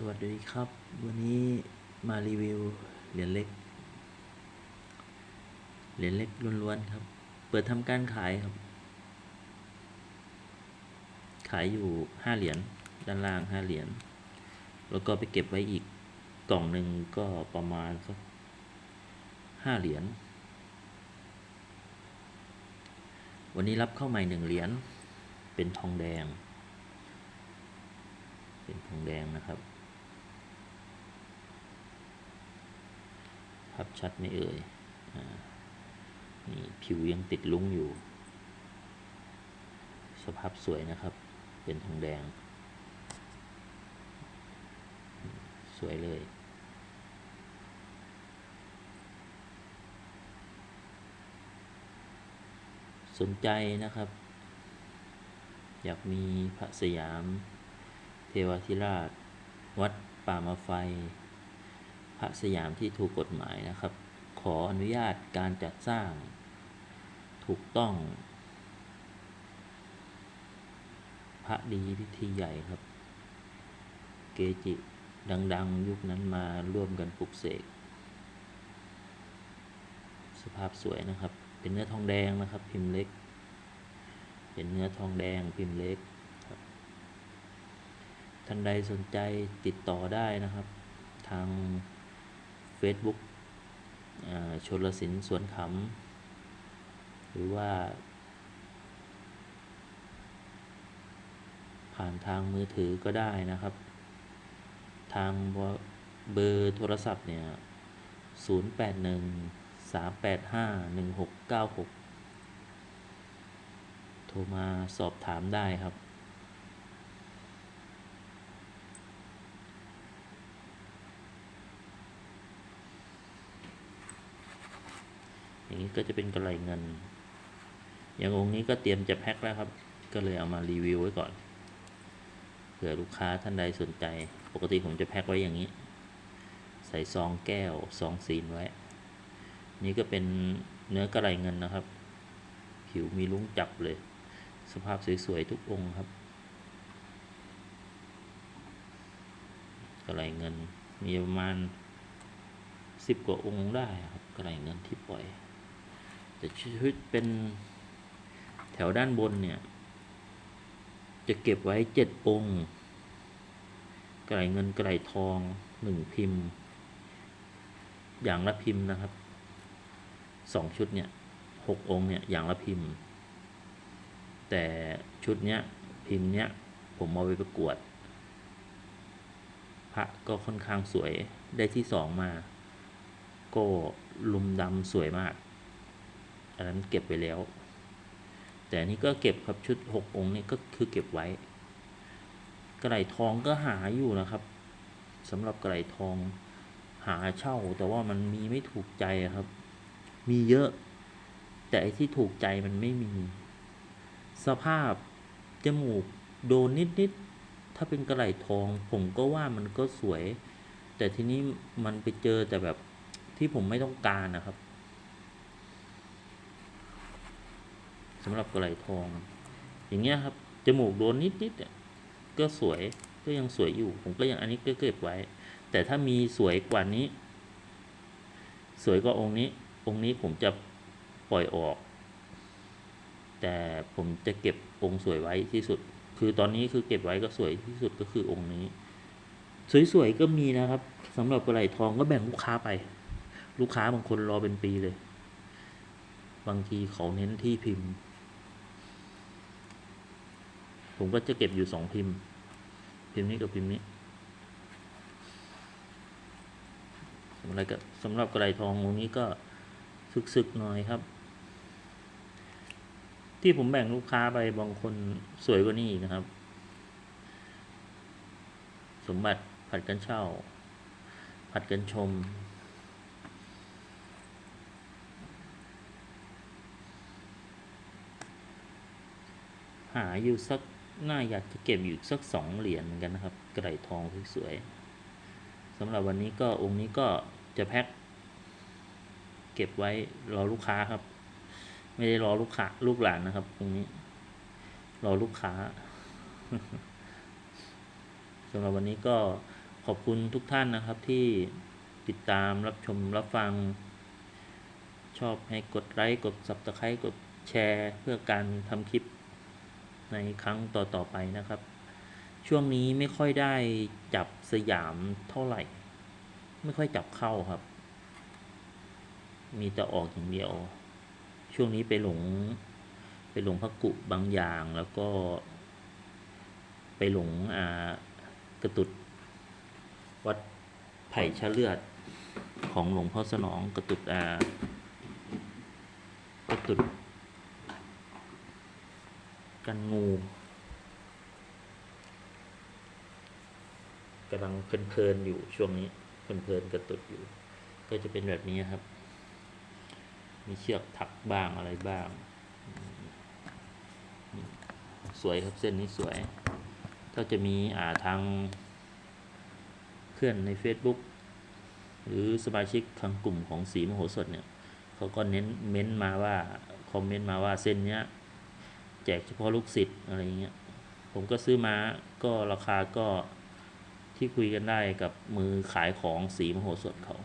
สวัสดีครับ วันนี้มารีวิวเหรียญเล็ก เหรียญเล็กล้วนๆครับ เปิดทำการขายครับ ขายอยู่ห้าเหรียญด้านล่างห้าเหรียญแล้วก็ไปเก็บไว้อีกกล่องหนึ่งก็ประมาณสักห้าเหรียญวันนี้รับเข้าใหม่หนึ่งเหรียญเป็นทองแดง เป็นทองแดงนะครับ ภาพชัดไม่เอ่ยอนี่ผิวยังติดลุ้งอยู่ สภาพสวยนะครับ เป็นทองแดง สวยเลยสนใจนะครับ อยากมีพระสยาม เทวาธิราช วัดป่ามาไฟ พระสยามที่ถูกกฎหมายนะครับ ขออนุญาตการจัดสร้างถูกต้อง พระดีพิธีใหญ่ครับ เกจิดัง ๆ ยุคนั้นมาร่วมกันปลุกเสก สภาพสวยนะครับ เป็นเนื้อทองแดงนะครับ พิมพ์เล็ก เป็นเนื้อทองแดงพิมพ์เล็กครับท่านใดสนใจติดต่อได้นะครับ ทาง Facebook ชนลสินสวนขำ หรือว่า ผ่านทางมือถือก็ได้นะครับ ทางเบอร์โทรศัพท์เนี่ย 081 385 1696 โทรมาสอบถามได้ครับ อย่างนี้ก็จะเป็นกระไหลเงิน อย่างองค์นี้ก็เตรียมจะแพ็คแล้วครับ ก็เลยเอามารีวิวไว้ก่อน เผื่อลูกค้าท่านใดสนใจ ปกติผมจะแพ็คไว้อย่างนี้ ใส่ซองแก้วซองซีนไว้ นี่ก็เป็นเนื้อกระไหลเงินนะครับ ผิวมีลุ้งจับเลย สภาพสวยๆทุกองค์ครับ กระไหลเงินมีประมาณสิบกว่าองค์ได้ครับกระไหลเงินที่ปล่อย แต่ชุดเป็นแถวด้านบนเนี่ย จะเก็บไว้เจ็ดองค์กระไหลเงินกระไหลทองหนึ่งพิมพ์ อย่างละพิมพ์นะครับสองชุดเนี่ยหกองค์เนี่ยอย่างละพิมพ์ แต่ชุดเนี้ยพิมพ์เนี้ยผมเอาไปประกวด พระก็ค่อนข้างสวยได้ที่สองมา ก็ลุมดำสวยมาก อันนั้นเก็บไปแล้ว แต่นนี้ก็เก็บครับชุดหกองค์นี่ก็คือเก็บไว้ กระไหลทองก็หาอยู่นะครับสำหรับกระไหลทองหาเช่า แต่ว่ามันมีไม่ถูกใจครับ มีเยอะ แต่ไอที่ถูกใจมันไม่มี สภาพจมูกโดนนิดๆถ้าเป็นกระไหลทอง ผมก็ว่ามันก็สวย แต่ทีนี้มันไปเจอแต่แบบที่ผมไม่ต้องการนะครับ สำหรับกระไหลทอง อย่างเงี้ยครับจมูกโดนนิดๆเนี่ยก็สวยก็ยังสวยอยู่ ผมก็ยังอันนี้ก็เก็บไว้ แต่ถ้ามีสวยกว่านี้ สวยกว่าองค์นี้ องค์นี้ผมจะปล่อยออก แต่ผมจะเก็บองค์สวยไว้ที่สุด คือตอนนี้คือเก็บไว้ก็สวยที่สุดก็คือองค์นี้ สวยๆก็มีนะครับสำหรับกระไหลทองก็แบ่งลูกค้าไป ลูกค้าบางคนรอเป็นปีเลย บางทีเขาเน้นที่พิมพ์ ผมก็จะเก็บอยู่สองพิมพ์ พิมพ์นี้กับพิมพ์นี้สำหรับกระสำหรับกระไรทององนี้ก็สึกๆหน่อยครับ ที่ผมแบ่งลูกค้าไปบางคนสวยกว่านี้อีกนะครับ สมบัติผัดกันเช่า ผัดกันชมหาอยู่สัก น่าอยากจะเก็บอยู่สักสองเหรียญเหมือนกันนะครับ กระไหลทองสวยๆสำหรับวันนี้ก็องค์นี้ก็จะแพ็คเก็บไว้รอลูกค้าครับ ไม่ได้รอลูกค้าลูกหลานนะครับองค์นี้ รอลูกค้าสำหรับวันนี้ก็ขอบคุณทุกท่านนะครับที่ติดตามรับชมรับฟัง ชอบให้กดไลค์กด subscribe กดแชร์ เพื่อการทำคลิป ในครั้งต่อๆไปนะครับ ช่วงนี้ไม่ค่อยได้จับสยามเท่าไหร่ ไม่ค่อยจับเข้าครับ มีแต่ออกอย่างเดียว ช่วงนี้ไปหลงไปหลงพระกุบางอย่างแล้วก็ ไปหลงอ่ากระตุด วัดไผ่ชะเลือดของหลวงพ่อสนองกระตุดอ่ากระตุด กันงูกำลังเพลินๆอยู่ช่วงนี้เพลินๆกระตุดอยู่ ก็จะเป็นแบบนี้ครับ มีเชือกถักบ้างอะไรบ้าง สวยครับเส้นนี้สวย ก็จะมีอ่าทางเพื่อนใน Facebook หรือสมาชิกทางกลุ่มของสีมโหสถเนี่ยเขาก็เน้นเม้นมาว่า คอมเมนต์มาว่าเส้นเนี้ย แจกเฉพาะลูกศิษย์อะไรเงี้ยผมก็ซื้อมาก็ราคาก็ที่คุยกันได้กับมือขายของสีมโหสถเขา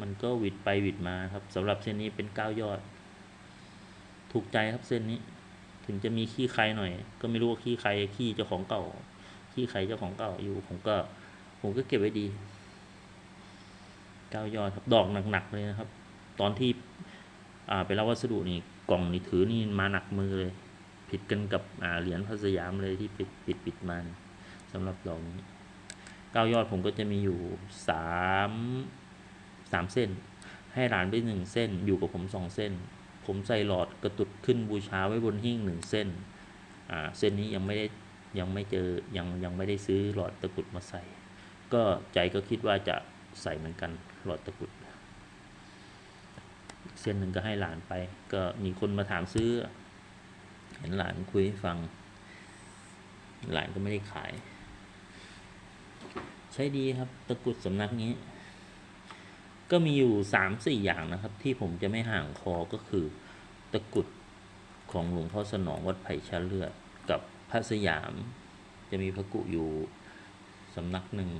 มันก็หวิดไปหวิดมาครับสำหรับเส้นนี้เป็นก้ายอด ถูกใจครับเส้นนี้ ถึงจะมีขี้ใครหน่อย ก็ไม่รู้ว่าขี้ใครขี้เจ้าของเก่า ขี้ใครเจ้าของเก่าอยู่ผมก็ผมก็เก็บไว้ดีก้ายอดครับดอกหนักๆเลยนะครับ ตอนที่อ่าไปรับวัสดุนี่ กล่องนี่ถือนี่มาหนักมือเลย ผิดกันกับเหรียญพระสยามเลยที่ปิดปิดปิดมาเนี่ยสำหรับดอกนี้เก้ายอดผมก็จะมีอยู่สามสามเส้น ให้หลานไปหนึ่งเส้นอยู่กับผมสองเส้น ผมใส่หลอดกระตุดขึ้นบูชาไว้บนหิ้งหนึ่งเส้นอ่าเส้นนี้ยังไม่ได้ยังไม่เจอยังยังไม่ได้ซื้อหลอดตะกุดมาใส่ ก็ใจก็คิดว่าจะใส่เหมือนกันหลอดตะกุด เส้นหนึ่งก็ให้หลานไป ก็มีคนมาถามซื้อ เห็นหลานคุยให้ฟัง หลานก็ไม่ได้ขาย ใช้ดีครับตะกุดสำนักนี้ ก็มีอยู่สามสี่อย่างนะครับ ที่ผมจะไม่ห่างคอก็คือ ตะกุดของหลวงพ่อสนองวัดไผ่ชะเลือดกับพระสยาม จะมีพระกุอยู่สำนักหนึ่ง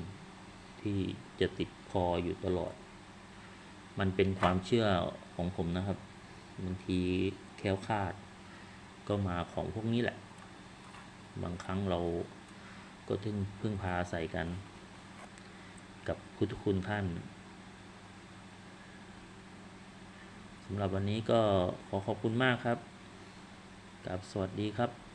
ที่จะติดคออยู่ตลอด มันเป็นความเชื่อ ของผมนะครับบางทีแคล้วคาด ก็มาของพวกนี้แหละ บางครั้งเราก็ถึงพึ่งพาใส่กัน กับพุทธคุณท่านสำหรับวันนี้ก็ขอขอบคุณมากครับกับสวัสดีครับ